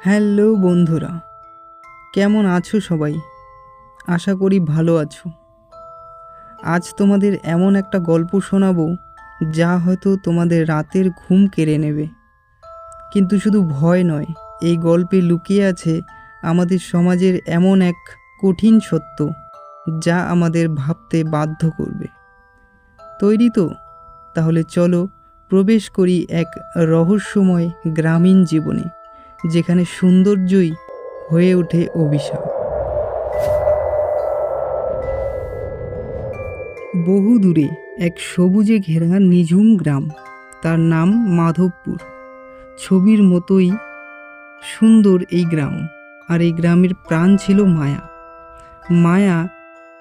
Hello বন্ধুরা, কেমন আছো সবাই? আশা করি ভালো আছো। আজ তোমাদের এমন একটা গল্প শোনাবো, যা হয়তো তোমাদের রাতের ঘুম কেড়ে নেবে। কিন্তু শুধু ভয় নয়, এই গল্পে লুকিয়ে আছে আমাদের সমাজের এমন এক কঠিন সত্য, যা আমাদের ভাবতে বাধ্য করবে। তৈরি তো? তাহলে চলো প্রবেশ করি এক রহস্যময় গ্রামীণ জীবনে। যেখানে সৌন্দর্যই হয়ে ওঠে অভিশাপ। বহু দূরে এক সবুজে ঘেরা নিঝুম গ্রাম, তার নাম মাধবপুর। ছবির মতোই সুন্দর এই গ্রাম, আর এই গ্রামের প্রাণ ছিল মায়া। মায়া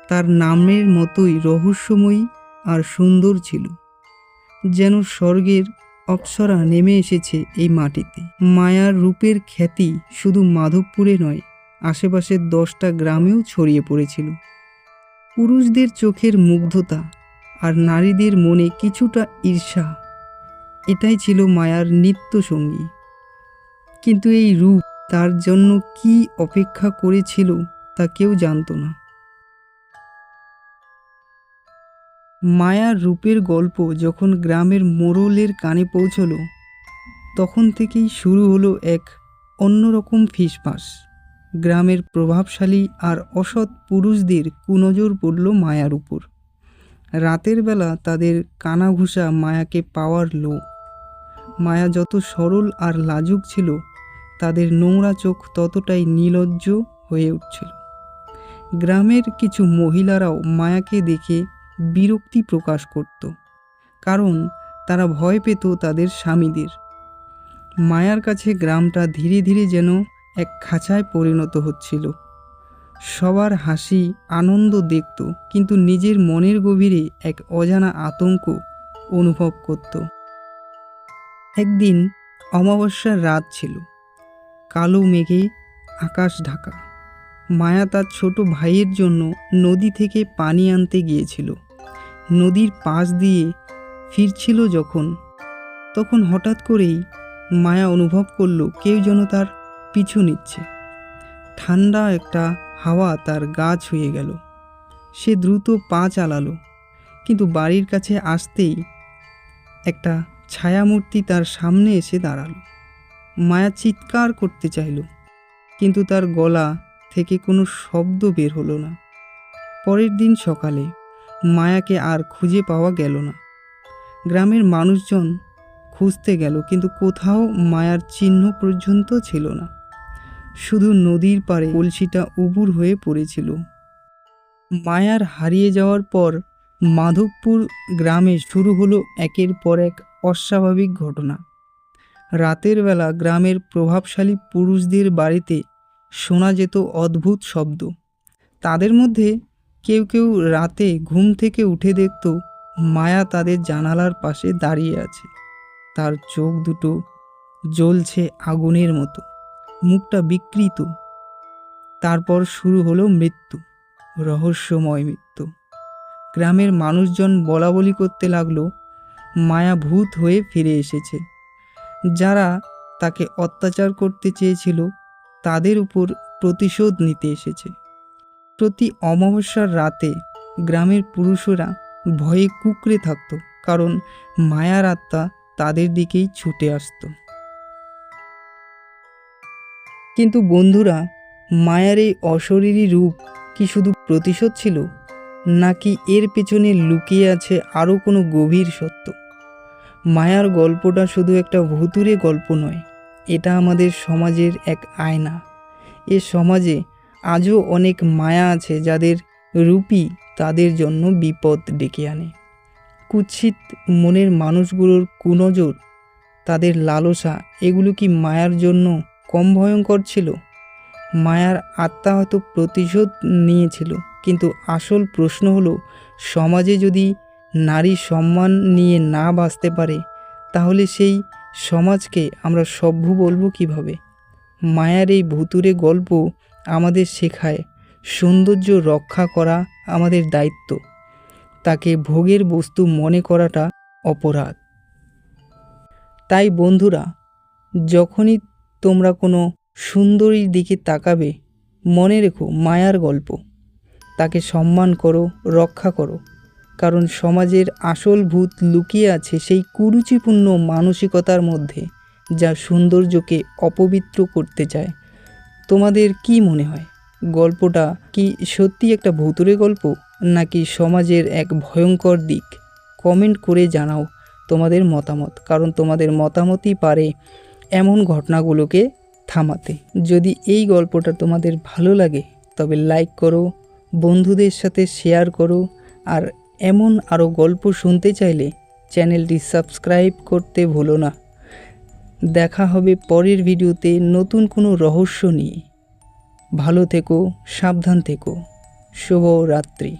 তার নামের মতোই রহস্যময়ী আর সুন্দর ছিল, যেন স্বর্গের অপ্সরা নেমে এসেছে এই মাটিতে। মায়ার রূপের খ্যাতি শুধু মাধবপুরে নয়, আশেপাশের দশটা গ্রামেও ছড়িয়ে পড়েছিল। পুরুষদের চোখের মুগ্ধতা আর নারীদের মনে কিছুটা ঈর্ষা, এটাই ছিল মায়ার নিত্য সঙ্গী। কিন্তু এই রূপ তার জন্য কি অপেক্ষা করেছিল তা কেউ জানতো না। মায়ার রূপের গল্প যখন গ্রামের মোড়লের কানে পৌঁছল, তখন থেকেই শুরু হলো এক অন্যরকম ফিসফাস। গ্রামের প্রভাবশালী আর অসৎ পুরুষদের কুনজর পড়ল মায়ার উপর। রাতের বেলা তাদের কানাঘুষা মায়াকে পাওয়ার লো মায়া যত সরল আর লাজুক ছিল, তাদের নোংরা চোখ ততটাই নির্লজ্জ হয়ে উঠছিল। গ্রামের কিছু মহিলারাও মায়াকে দেখে বিরক্তি প্রকাশ করত, কারণ তারা ভয় পেত তাদের স্বামীদের। মায়ার কাছে গ্রামটা ধীরে ধীরে যেন এক খাঁচায় পরিণত হচ্ছিল। সবার হাসি, আনন্দ দেখত, কিন্তু নিজের মনের গভীরে এক অজানা আতঙ্ক অনুভব করত। একদিন অমাবস্যার রাত ছিল। কালো মেঘে আকাশ ঢাকা। মায়া তার ছোট ভাইয়ের জন্য নদী থেকে পানি আনতে গিয়েছিল। নদীর পাশ দিয়ে ফিরছিল যখন, তখন হঠাৎ করেই মায়া অনুভব করল কেউ যেন তার পিছু নিচ্ছে। ঠান্ডা একটা হাওয়া তার গা ছুঁয়ে গেল। সে দ্রুত পা চালালো, কিন্তু বাড়ির কাছে আসতেই একটা ছায়ামূর্তি তার সামনে এসে দাঁড়াল। মায়া চিৎকার করতে চাইল, কিন্তু তার গলা থেকে কোনো শব্দ বের হলো না। পরের দিন সকালে মায়াকে আর খুঁজে পাওয়া গেল না। গ্রামের মানুষজন খুঁজতে গেল, কিন্তু কোথাও মায়ার চিহ্ন পর্যন্ত ছিল না। শুধু নদীর পাড়ে কলসিটা উবুর হয়ে পড়েছিল। মায়ার হারিয়ে যাওয়ার পর মাধবপুর গ্রামে শুরু হলো একের পর এক অস্বাভাবিক ঘটনা। রাতের বেলা গ্রামের প্রভাবশালী পুরুষদের বাড়িতে শোনা যেত অদ্ভুত শব্দ। তাদের মধ্যে কেউ কেউ রাতে ঘুম থেকে উঠে দেখত মায়া তাদের জানালার পাশে দাঁড়িয়ে আছে। তার চোখ দুটো জ্বলছে আগুনের মতো। মুখটা বিকৃত। তারপর শুরু হলো মৃত্যু, রহস্যময় মৃত্যু। গ্রামের মানুষজন বলা বলি করতে লাগল, মায়া ভূত হয়ে ফিরে এসেছে। যারা তাকে অত্যাচার করতে চেয়েছিল, তাদের উপর প্রতিশোধ নিতে এসেছে। প্রতি অমাবস্যার রাতে গ্রামের পুরুষরা ভয়ে কুকড়ে থাকত, কারণ মায়ার আত্মা তাদের দিকেই ছুটে আসত। কিন্তু বন্ধুরা, মায়ার এই অশরীরী রূপ কি শুধু প্রতিশোধ ছিল, নাকি এর পেছনে লুকিয়ে আছে আরও কোনো গভীর সত্য? মায়ার গল্পটা শুধু একটা ভুতুরে গল্প নয়, এটা আমাদের সমাজের এক আয়না। এ সমাজে আজও অনেক মায়া আছে যাদের রূপই তাদের জন্য বিপদ ডেকে আনে। কুৎসিত মনের মানুষগুলোর কুনজর, তাদের লালসা, এগুলো কি মায়ার জন্য কম ভয়ঙ্কর ছিল? মায়ার আত্মা হয়তো প্রতিশোধ নিয়েছিল, কিন্তু আসল প্রশ্ন হলো, সমাজে যদি নারী সম্মান নিয়ে না বাঁচতে পারে, তাহলে সেই সমাজকে আমরা সভ্য বলব কীভাবে? মায়ার এই ভুতুরে গল্প আমাদের শেখায়। সৌন্দর্য রক্ষা করা আমাদের দায়িত্ব। তাকে ভোগের বস্তু মনে করাটা অপরাধ। তাই বন্ধুরা, যখনই তোমরা কোনো সুন্দরীর দিকে তাকাবে, মনে রেখো মায়ার গল্প। তাকে সম্মান করো, রক্ষা করো। কারণ সমাজের আসল ভূত লুকিয়ে আছে সেই কুরুচিপূর্ণ মানসিকতার মধ্যে। যা সৌন্দর্যকে অপবিত্র করতে চায়। তোমাদের কি মনে হয়? গল্পটা কি সত্যি একটা ভূতুরে গল্প, নাকি সমাজের এক ভয়ঙ্কর দিক? কমেন্ট করে জানাও তোমাদের মতামত, কারণ তোমাদের মতামতই পারে এমন ঘটনাগুলোকে থামাতে। যদি এই গল্পটা তোমাদের ভালো লাগে, তবে লাইক করো, বন্ধুদের সাথে শেয়ার করো, আর এমন আরও গল্প শুনতে চাইলে চ্যানেলটি সাবস্ক্রাইব করতে ভুলো না। দেখা হবে পরের ভিডিওতে নতুন কোনো রহস্য নিয়ে। ভালো থেকো সাবধান থেকো। শুভ রাত্রি